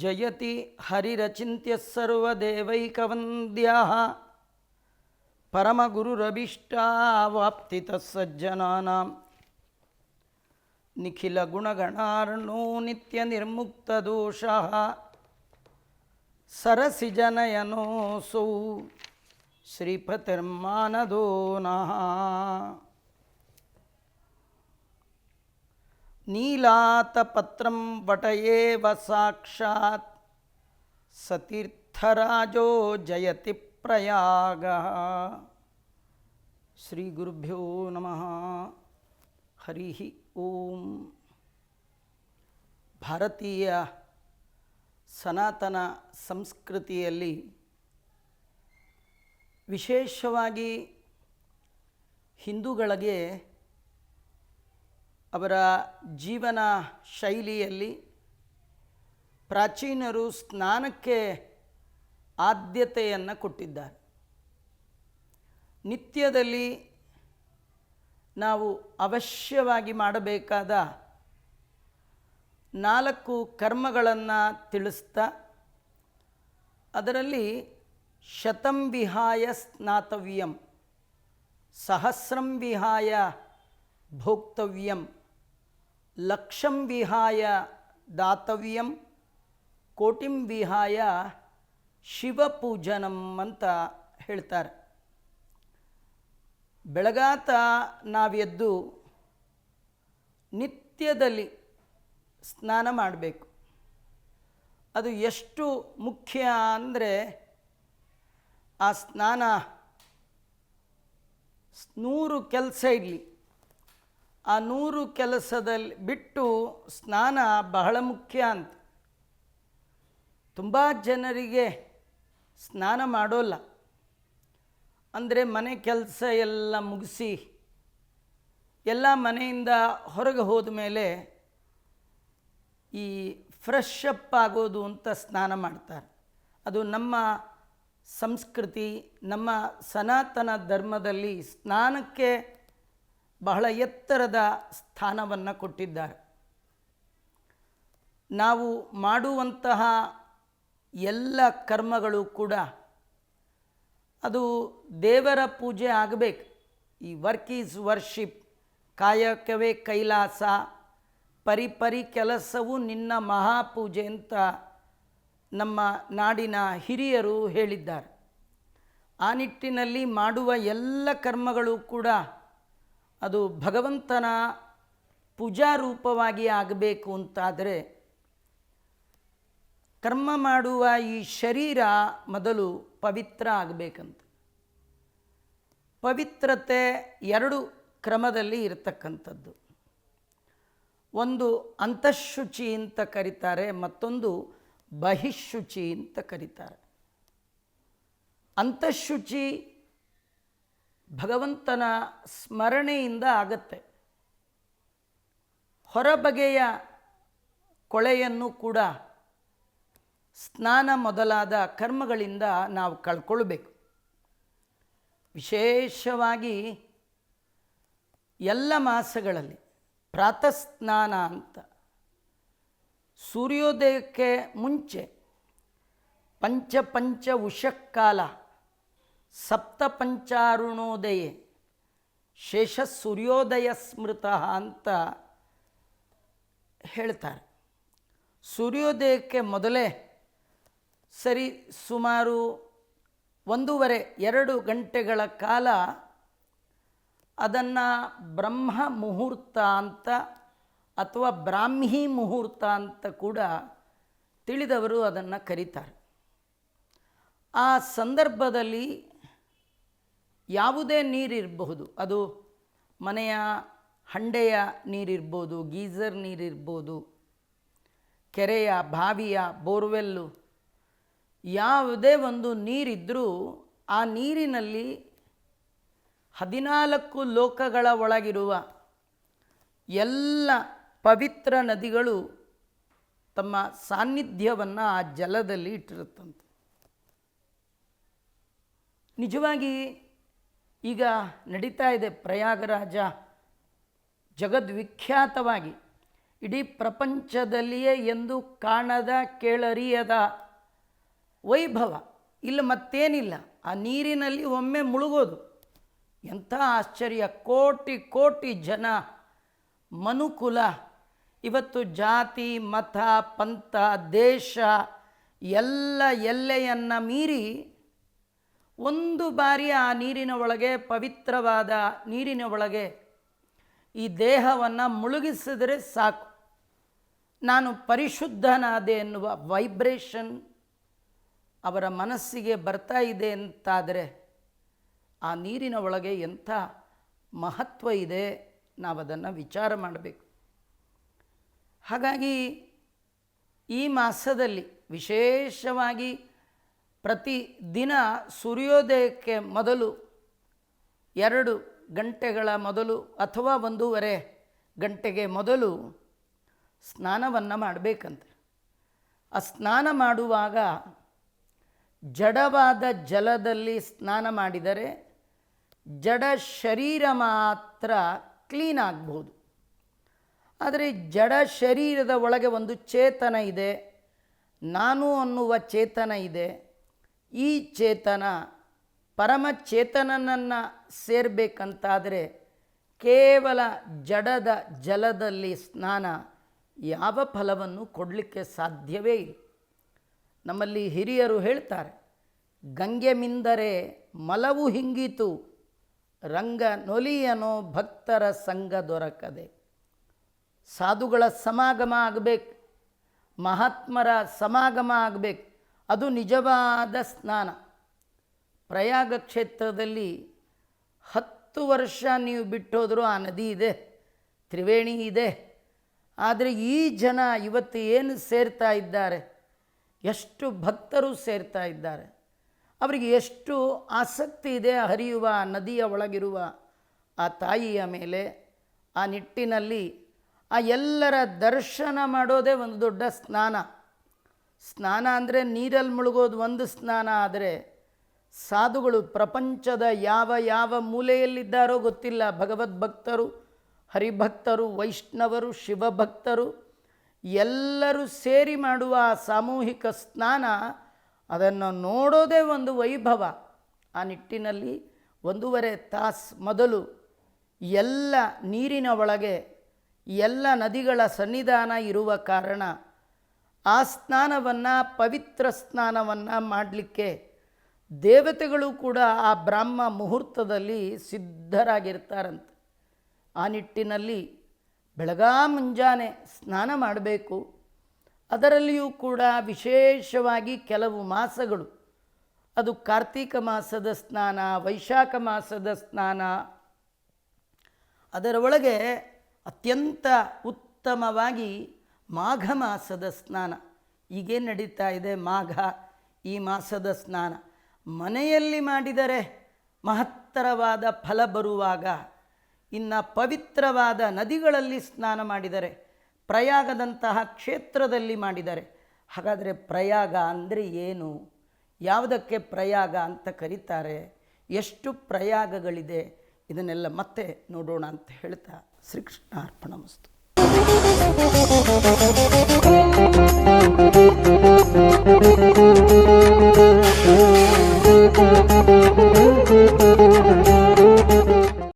ಜಯತಿ ಹರಿರಚಿತ್ಯ ಸರ್ವದೇವೈಕವಂದ್ಯ ಪರಮಗುರುರಭೀಷ್ಟಾವಾಪ್ತಿತಃ ಸಜ್ಜನಾನಾಂ ನಿಖಿಲಗುಣಗಣಾರ್ಣೋ ಸರಸಿ ಸರಸಿಜನಯನೋऽಸೌ ಶ್ರೀಪತಿರ್ಮಾನದೋ ನಃ ನೀಲಾತಪತ್ರಂ ವಟಯೇವ ಸಾಕ್ಷಾತ್ ಸತೀರ್ಥರಾಜೋ ಜಯತಿ ಪ್ರಯಾಗ. ಶ್ರೀ ಗುರುಭ್ಯೋ ನಮಃ. ಹರಿ ಓಂ. ಭಾರತೀಯ ಸನಾತನ ಸಂಸ್ಕೃತಿಯಲ್ಲಿ ವಿಶೇಷವಾಗಿ ಹಿಂದೂಗಳಿಗೆ ಅವರ ಜೀವನ ಶೈಲಿಯಲ್ಲಿ ಪ್ರಾಚೀನರು ಸ್ನಾನಕ್ಕೆ ಆದ್ಯತೆಯನ್ನು ಕೊಟ್ಟಿದ್ದಾರೆ. ನಿತ್ಯದಲ್ಲಿ ನಾವು ಅವಶ್ಯವಾಗಿ ಮಾಡಬೇಕಾದ ನಾಲ್ಕು ಕರ್ಮಗಳನ್ನು ತಿಳಿಸ್ತಾ, ಅದರಲ್ಲಿ ಶತಂ ವಿಹಾಯ ಸ್ನಾತವ್ಯಂ, ಸಹಸ್ರಂ ವಿಹಾಯ ಭೋಕ್ತವ್ಯಂ ಲಕ್ಷಂ ವಿಹಾಯ ದಾತವ್ಯಂ, ಕೋಟಿಂ ವಿಹಾಯ ಶಿವಪೂಜನಂ ಅಂತ ಹೇಳ್ತಾರೆ. ಬೆಳಗಾತ ನಾವೆದ್ದು ನಿತ್ಯದಲ್ಲಿ ಸ್ನಾನ ಮಾಡಬೇಕು. ಅದು ಎಷ್ಟು ಮುಖ್ಯ ಅಂದರೆ ಆ ಸ್ನಾನ ನೂರು ಕೆಲಸ ಇರಲಿ. ಆ ನೂರು ಕೆಲಸದಲ್ಲಿ ಬಿಟ್ಟು ಸ್ನಾನ ಬಹಳ ಮುಖ್ಯ ಅಂತ. ತುಂಬ ಜನರಿಗೆ ಸ್ನಾನ ಮಾಡೋಲ್ಲ. ಅಂದರೆ ಮನೆ ಕೆಲಸ ಎಲ್ಲ ಮುಗಿಸಿ ಎಲ್ಲ ಮನೆಯಿಂದ ಹೊರಗೆ ಹೋದ ಮೇಲೆ ಈ ಫ್ರೆಶ್ ಅಪ್ ಆಗೋದು ಅಂತ ಸ್ನಾನ ಮಾಡ್ತಾರೆ. ಅದು ನಮ್ಮ ಸಂಸ್ಕೃತಿ, ನಮ್ಮ ಸನಾತನ ಧರ್ಮದಲ್ಲಿ ಸ್ನಾನಕ್ಕೆ ಬಹಳ ಎತ್ತರದ ಸ್ಥಾನವನ್ನು ಕೊಟ್ಟಿದ್ದಾರೆ. ನಾವು ಮಾಡುವಂತಹ ಎಲ್ಲ ಕರ್ಮಗಳು ಕೂಡ ಅದು ದೇವರ ಪೂಜೆ ಆಗಬೇಕು. ಈ ವರ್ಕ್ ಈಸ್ ವರ್ಷಿಪ್ ಕಾಯಕವೇ ಕೈಲಾಸ, ಪರಿಪರಿ ಕೆಲಸವು ನಿನ್ನ ಮಹಾಪೂಜೆ ಅಂತ ನಮ್ಮ ನಾಡಿನ ಹಿರಿಯರು ಹೇಳಿದ್ದಾರೆ. ಆ ನಿಟ್ಟಿನಲ್ಲಿ ಮಾಡುವ ಎಲ್ಲ ಕರ್ಮಗಳು ಕೂಡ ಅದು ಭಗವಂತನ ಪೂಜಾರೂಪವಾಗಿ ಆಗಬೇಕು ಅಂತಾದರೆ ಕರ್ಮ ಮಾಡುವ ಈ ಶರೀರ ಮೊದಲು ಪವಿತ್ರ ಆಗಬೇಕಂತ. ಪವಿತ್ರತೆ ಎರಡು ಕ್ರಮದಲ್ಲಿ ಇರತಕ್ಕಂಥದ್ದು. ಒಂದು ಅಂತಃಶುಚಿ ಅಂತ ಕರೀತಾರೆ, ಮತ್ತೊಂದು ಬಹಿಶುಚಿ ಅಂತ ಕರೀತಾರೆ. ಅಂತಃಶುಚಿ ಭಗವಂತನ ಸ್ಮರಣೆಯಿಂದ ಆಗತ್ತೆ. ಹೊರಬಗೆಯ ಕೊಳೆಯನ್ನು ಕೂಡ ಸ್ನಾನ ಮೊದಲಾದ ಕರ್ಮಗಳಿಂದ ನಾವು ಕಳ್ಕೊಳ್ಬೇಕು. ವಿಶೇಷವಾಗಿ ಎಲ್ಲ ಮಾಸಗಳಲ್ಲಿ ಪ್ರಾತಃ ಸ್ನಾನ ಅಂತ. ಸೂರ್ಯೋದಯಕ್ಕೆ ಮುಂಚೆ ಪಂಚ ಪಂಚ ಉಷಕ್ಕಾಲ ಸಪ್ತ ಪಂಚಾರುಣೋದಯೇ ಶೇಷ ಸೂರ್ಯೋದಯ ಸ್ಮೃತ ಅಂತ ಹೇಳ್ತಾರೆ. ಸೂರ್ಯೋದಯಕ್ಕೆ ಮೊದಲೇ ಸರಿ ಸುಮಾರು ಒಂದೂವರೆ, ಎರಡು ಗಂಟೆಗಳ ಕಾಲ ಅದನ್ನು ಬ್ರಹ್ಮ ಮುಹೂರ್ತ ಅಂತ ಅಥವಾ ಬ್ರಾಹ್ಮಿ ಮುಹೂರ್ತ ಅಂತ ಕೂಡ ತಿಳಿದವರು ಅದನ್ನು ಕರೀತಾರೆ. ಆ ಸಂದರ್ಭದಲ್ಲಿ ಯಾವುದೇ ನೀರಿರಬಹುದು. ಅದು ಮನೆಯ ಹಂಡೆಯ ನೀರಿರ್ಬೋದು ಗೀಝರ್ ನೀರಿರ್ಬೋದು, ಕೆರೆಯ ಬಾವಿಯ ಬೋರ್ವೆಲ್ಲು, ಯಾವುದೇ ಒಂದು ನೀರಿದ್ದರೂ ಆ ನೀರಿನಲ್ಲಿ ಹದಿನಾಲ್ಕು ಲೋಕಗಳ ಒಳಗಿರುವ ಎಲ್ಲ ಪವಿತ್ರ ನದಿಗಳು ತಮ್ಮ ಸಾನ್ನಿಧ್ಯವನ್ನು ಆ ಜಲದಲ್ಲಿ ಇಟ್ಟಿರುತ್ತಂತೆ. ನಿಜವಾಗಿ ಈಗ ನಡೀತಾ ಇದೆ ಪ್ರಯಾಗರಾಜ ಜಗದ್ವಿಖ್ಯಾತವಾಗಿ. ಇಡೀ ಪ್ರಪಂಚದಲ್ಲಿಯೇ ಎಂದು ಕಾಣದ ಕೇಳರಿಯದ ವೈಭವ. ಇಲ್ಲಿ ಮತ್ತೇನಿಲ್ಲ. ಆ ನೀರಿನಲ್ಲಿ ಒಮ್ಮೆ ಮುಳುಗೋದು. ಎಂಥ ಆಶ್ಚರ್ಯ. ಕೋಟಿ ಕೋಟಿ ಜನ ಮನುಕುಲ. ಇವತ್ತು ಜಾತಿ, ಮತ, ಪಂಥ, ದೇಶ ಎಲ್ಲ ಎಲ್ಲೆಯನ್ನು ಮೀರಿ ಒಂದು ಬಾರಿ ಆ ನೀರಿನ ಒಳಗೆ, ಪವಿತ್ರವಾದ ನೀರಿನ ಒಳಗೆ ಈ ದೇಹವನ್ನು ಮುಳುಗಿಸಿದರೆ ಸಾಕು. ನಾನು ಪರಿಶುದ್ಧನಾದೆ ಎನ್ನುವ ವೈಬ್ರೇಷನ್ ಅವರ ಮನಸ್ಸಿಗೆ ಬರ್ತಾ ಇದೆ ಅಂತಾದರೆ ಆ ನೀರಿನ ಒಳಗೆ ಎಂಥ ಮಹತ್ವ ಇದೆ ನಾವು ಅದನ್ನು ವಿಚಾರ ಮಾಡಬೇಕು. ಹಾಗಾಗಿ ಈ ಮಾಸದಲ್ಲಿ ವಿಶೇಷವಾಗಿ ಪ್ರತಿ ದಿನ ಸೂರ್ಯೋದಯಕ್ಕೆ ಮೊದಲು ಎರಡು ಗಂಟೆಗಳ ಮೊದಲು ಅಥವಾ ಒಂದೂವರೆ ಗಂಟೆಗೆ ಮೊದಲು ಸ್ನಾನವನ್ನು ಮಾಡಬೇಕಂತೆ. ಆ ಸ್ನಾನ ಮಾಡುವಾಗ ಜಡವಾದ ಜಲದಲ್ಲಿ ಸ್ನಾನ ಮಾಡಿದರೆ ಜಡ ಶರೀರ ಮಾತ್ರ ಕ್ಲೀನ್ ಆಗ್ಬೋದು ಆದರೆ ಜಡ ಶರೀರದ ಒಳಗೆ ಒಂದು ಚೇತನ ಇದೆ, ನಾನು ಅನ್ನುವ ಚೇತನ ಇದೆ ಈ ಚೇತನ ಪರಮ ಚೇತನನನ್ನು ಸೇರಬೇಕಂತಾದರೆ ಕೇವಲ ಜಡದ ಜಲದಲ್ಲಿ ಸ್ನಾನ ಯಾವ ಫಲವನ್ನು ಕೊಡಲಿಕ್ಕೆ ಸಾಧ್ಯವೇ ಇಲ್ಲ. ನಮ್ಮಲ್ಲಿ ಹಿರಿಯರು ಹೇಳ್ತಾರೆ, ಗಂಗೆ ಮಿಂದರೆ ಮಲವು ಹಿಂಗಿತು, ರಂಗ ನೊಲಿಯನೋ ಭಕ್ತರ ಸಂಘ ದೊರಕದೆ. ಸಾಧುಗಳ ಸಮಾಗಮ ಆಗಬೇಕು, ಮಹಾತ್ಮರ ಸಮಾಗಮ ಆಗಬೇಕು ಅದು ನಿಜವಾದ ಸ್ನಾನ. ಪ್ರಯಾಗ ಕ್ಷೇತ್ರದಲ್ಲಿ ಹತ್ತು ವರ್ಷ ನೀವು ಬಿಟ್ಟೋದರೂ ಆ ನದಿ ಇದೆ, ತ್ರಿವೇಣಿ ಇದೆ. ಆದರೆ ಈ ಜನ ಇವತ್ತು ಏನು ಸೇರ್ತಾ ಇದ್ದಾರೆ? ಎಷ್ಟು ಭಕ್ತರು ಸೇರ್ತಾ ಇದ್ದಾರೆ? ಅವರಿಗೆ ಎಷ್ಟು ಆಸಕ್ತಿ ಇದೆ ಹರಿಯುವ ನದಿಯ ಒಳಗಿರುವ ಆ ತಾಯಿಯ ಮೇಲೆ, ಆ ನಿಟ್ಟಿನಲ್ಲಿ ಆ ಎಲ್ಲರ ದರ್ಶನ ಮಾಡೋದೇ ಒಂದು ದೊಡ್ಡ ಸ್ನಾನ. ಸ್ನಾನ ಅಂದರೆ ನೀರಲ್ಲಿ ಮುಳುಗೋದು ಒಂದು ಸ್ನಾನ, ಆದರೆ ಸಾಧುಗಳು ಪ್ರಪಂಚದ ಯಾವ ಯಾವ ಮೂಲೆಯಲ್ಲಿದ್ದಾರೋ ಗೊತ್ತಿಲ್ಲ. ಭಗವದ್ಭಕ್ತರು, ಹರಿಭಕ್ತರು, ವೈಷ್ಣವರು, ಶಿವಭಕ್ತರು ಎಲ್ಲರೂ ಸೇರಿ ಮಾಡುವ ಸಾಮೂಹಿಕ ಸ್ನಾನ, ಅದನ್ನು ನೋಡೋದೇ ಒಂದು ವೈಭವ. ಆ ನಿಟ್ಟಿನಲ್ಲಿ ಒಂದೂವರೆ ತಾಸು ಮೊದಲು ಎಲ್ಲ ನೀರಿನ ಒಳಗೆ ಎಲ್ಲ ನದಿಗಳ ಸನ್ನಿಧಾನ ಇರುವ ಕಾರಣ ಆ ಸ್ನಾನವನ್ನು, ಪವಿತ್ರ ಸ್ನಾನವನ್ನು ಮಾಡಲಿಕ್ಕೆ ದೇವತೆಗಳು ಕೂಡ ಆ ಬ್ರಾಹ್ಮ ಮುಹೂರ್ತದಲ್ಲಿ ಸಿದ್ಧರಾಗಿರ್ತಾರಂತೆ. ಆ ನಿಟ್ಟಿನಲ್ಲಿ ಬೆಳಗಾ ಮುಂಜಾನೆ ಸ್ನಾನ ಮಾಡಬೇಕು. ಅದರಲ್ಲಿಯೂ ಕೂಡ ವಿಶೇಷವಾಗಿ ಕೆಲವು ಮಾಸಗಳು. ಅದು ಕಾರ್ತೀಕ ಮಾಸದ ಸ್ನಾನ, ವೈಶಾಖ ಮಾಸದ ಸ್ನಾನ. ಅದರ ಒಳಗೆ ಅತ್ಯಂತ ಉತ್ತಮವಾಗಿ ಮಾಘ ಮಾಸದ ಸ್ನಾನ. ಈಗೇನು ನಡೀತಾ ಇದೆ ಮಾಘ, ಈ ಮಾಸದ ಸ್ನಾನ. ಮನೆಯಲ್ಲಿ ಮಾಡಿದರೆ ಮಹತ್ತರವಾದ ಫಲ ಬರುವಾಗ, ಇನ್ನು ಪವಿತ್ರವಾದ ನದಿಗಳಲ್ಲಿ ಸ್ನಾನ ಮಾಡಿದರೆ, ಪ್ರಯಾಗದಂತಹ ಕ್ಷೇತ್ರದಲ್ಲಿ ಮಾಡಿದರೆ. ಹಾಗಾದರೆ ಪ್ರಯಾಗ ಅಂದರೆ ಏನು? ಯಾವುದಕ್ಕೆ ಪ್ರಯಾಗ ಅಂತ ಕರೀತಾರೆ? ಎಷ್ಟು ಪ್ರಯಾಗಗಳಿದೆ? ಇದನ್ನೆಲ್ಲ ಮತ್ತೆ ನೋಡೋಣ ಅಂತ ಹೇಳ್ತಾ ಶ್ರೀಕೃಷ್ಣ ಅರ್ಪಣಮಸ್ತು